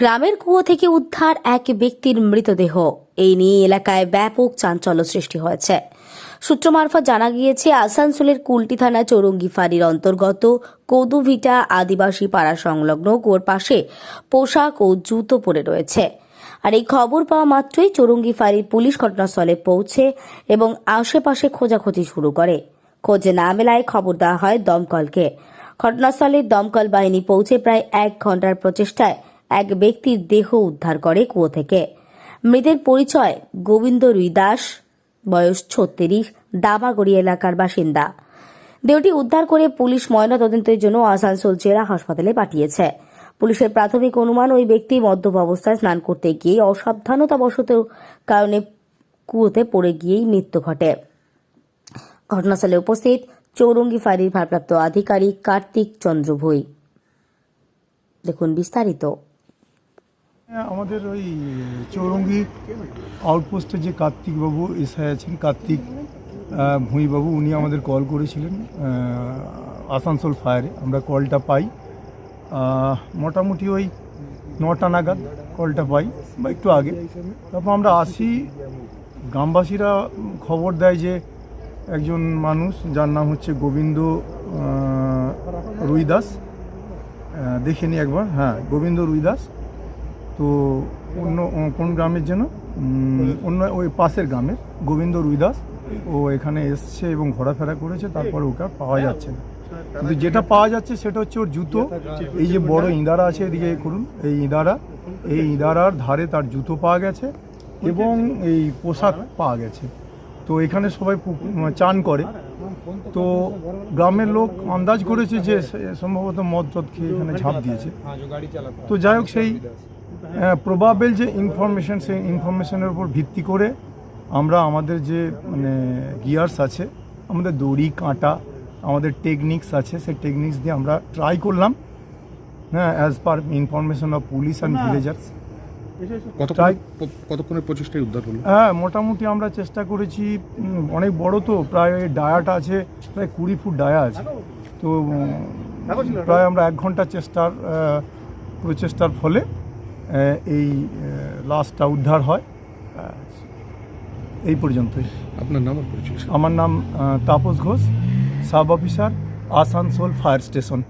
গ্রামের কুয়ো থেকে উদ্ধার এক ব্যক্তির মৃতদেহ। এই নিয়ে এলাকায় ব্যাপক চাঞ্চল্য সৃষ্টি হয়েছে। সূত্র মারফত জানা গিয়েছে, আসানসোলের কুলটি থানা চৌরঙ্গি ফাঁড়ির অন্তর্গত কদুভিটা আদিবাসী পাড়া সংলগ্ন কুয়োর পাশে পোশাক ও জুতো পরে রয়েছে। আর এই খবর পাওয়া মাত্রই চৌরঙ্গি ফাঁড়ির পুলিশ ঘটনাস্থলে পৌঁছে এবং আশেপাশে খোঁজাখুঁজি শুরু করে। খোঁজে না মেলায় খবর দেওয়া হয় দমকলকে। ঘটনাস্থলে দমকল বাহিনী পৌঁছে প্রায় এক ঘণ্টার প্রচেষ্টায় এক ব্যক্তির দেহ উদ্ধার করে কুয়ো থেকে। মৃতের পরিচয় গোবিন্দ রুই দাস বয়স ছত্রিশ দামাগড়ি এলাকার বাসিন্দা। দেহটি উদ্ধার করে পুলিশ ময়নাতদন্তের জন্য আসানসোল জেলা হাসপাতালে পাঠিয়েছে। পুলিশের প্রাথমিক অনুমান, ওই ব্যক্তি মদ্যপ অবস্থায় স্নান করতে গিয়ে অসাবধানতাবশত কারণে কুয়োতে পড়ে গিয়েই মৃত্যু ঘটে। ঘটনাস্থলে উপস্থিত চৌরঙ্গি ফাঁড়ির ভারপ্রাপ্ত আধিকারিক কার্তিক চন্দ্র ভুই। দেখুন বিস্তারিত। আমাদের ওই চৌরঙ্গি আউটপোস্টে যে কার্তিকবাবু এসআই আছেন কার্তিক ভুঁইবাবু উনি আমাদের কল করেছিলেন আসানসোল ফায়ারে আমরা কলটা পাই। মোটামুটি ওই নটা নাগাদ কলটা পাই বা একটু আগে। তারপর আমরা আসি। গ্রামবাসীরা খবর দেয় যে একজন মানুষ যার নাম হচ্ছে গোবিন্দ রুইদাস। আহ, দেখে নি একবার। হ্যাঁ গোবিন্দ রুইদাস। তো অন্য কোন গ্রামের যেন অন্য ওই পাশের গ্রামের গোবিন্দ রুইদাস ও এখানে এসছে এবং ঘোরাফেরা করেছে তারপর ওকে আর পাওয়া যাচ্ছে না কিন্তু যেটা পাওয়া যাচ্ছে সেটা হচ্ছে ওর জুতো এই যে বড় ইঁদারা আছে এদিকে করুন এই ইঁদারা এই ইঁদারার ধারে তার জুতো পাওয়া গেছে এবং এই পোশাক পাওয়া গেছে তো এখানে সবাই চান করে তো গ্রামের লোক আন্দাজ করেছে যে সম্ভবত মদ টদ খেয়ে এখানে ঝাঁপ দিয়েছে তো যাই হোক সেই প্রবাবেল যে ইনফরমেশন সেই ইনফরমেশনের উপর ভিত্তি করে আমরা আমাদের যে মানে গিয়ার্স আছে আমাদের দড়ি কাঁটা আমাদের টেকনিক্স আছে সেই টেকনিক্স দিয়ে আমরা ট্রাই করলাম। হ্যাঁ as per information of police and villagers কতক্ষণের প্রচেষ্টায় উদ্ধার হলো? হ্যাঁ মোটামুটি আমরা চেষ্টা করেছি অনেক বড় তো প্রায় ডায়াটা আছে প্রায় কুড়ি ফুট ডায়া আছে। তো প্রায় আমরা এক ঘণ্টা চেষ্টার প্রচেষ্টার ফলে এই লাশটা উদ্ধার হয়। এই পর্যন্তই। আপনার নাম পরিচয়? আমার নাম Tapas Ghosh sub officer Asansol fire station.